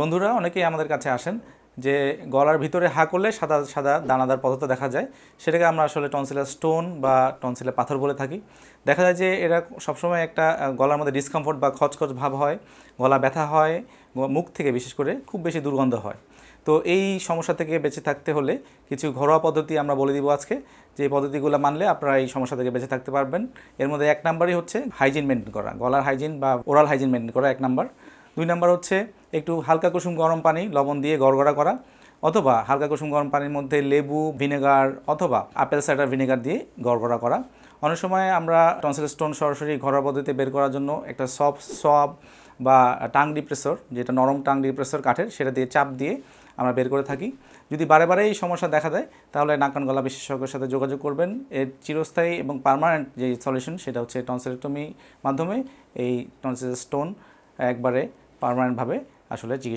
বন্ধুরা, অনেকেই আমাদের কাছে আসেন যে গলার ভিতরে হা করলে সাদা সাদা দানাদার পদার্থ দেখা যায়। সেটাকে আমরা আসলে টনসিলার স্টোন বা টনসিলার পাথর বলে থাকি। দেখা যায় যে এরা সবসময় একটা গলার মধ্যে ডিসকমফোর্ট বা খচখচ ভাব হয়, গলা ব্যথা হয় মুখ থেকে বিশেষ করে খুব বেশি দুর্গন্ধ হয়। তো এই সমস্যা থেকে বেঁচে থাকতে হলে কিছু ঘরোয়া পদ্ধতি আমরা বলে দিব আজকে, যে পদ্ধতিগুলো মানলে আপনারা এই সমস্যা থেকে বেঁচে থাকতে পারবেন। এর মধ্যে এক নাম্বারই হচ্ছে হাইজিন মেনটেন করা। গলার হাইজিন বা ওরাল হাইজিন মেনটেন করা এক নাম্বার। দুই নাম্বার হচ্ছে একটু হালকা কুসুম গরম পানি, লবণ দিয়ে গড়গড়া করা, অথবা হালকা কুসুম গরম পানির মধ্যে লেবু, ভিনেগার, অথবা আপেল সাইডার ভিনেগার দিয়ে গড়গড়া করা। অনেক সময় আমরা টনসিল স্টোন সরাসরি ঘরোয়া পদ্ধতিতে বের করার জন্য একটা সফট সব বা টাং ডিপ্রেসর, যেটা নরম টাং ডিপ্রেসর কাঠের, সেটা দিয়ে চাপ দিয়ে আমরা বের করে থাকি। যদি বারে বারে এই সমস্যা দেখা দেয়, তাহলে নাকান গলা বিশেষজ্ঞের সাথে যোগাযোগ করবেন। এর চিরস্থায়ী এবং পারমানেন্ট যে সলিউশন, সেটা হচ্ছে টনসিলেক্টমি মাধ্যমে এই টনসিল স্টোন একবারে পার্মানেন্টভাবে আসলে চিকিৎসা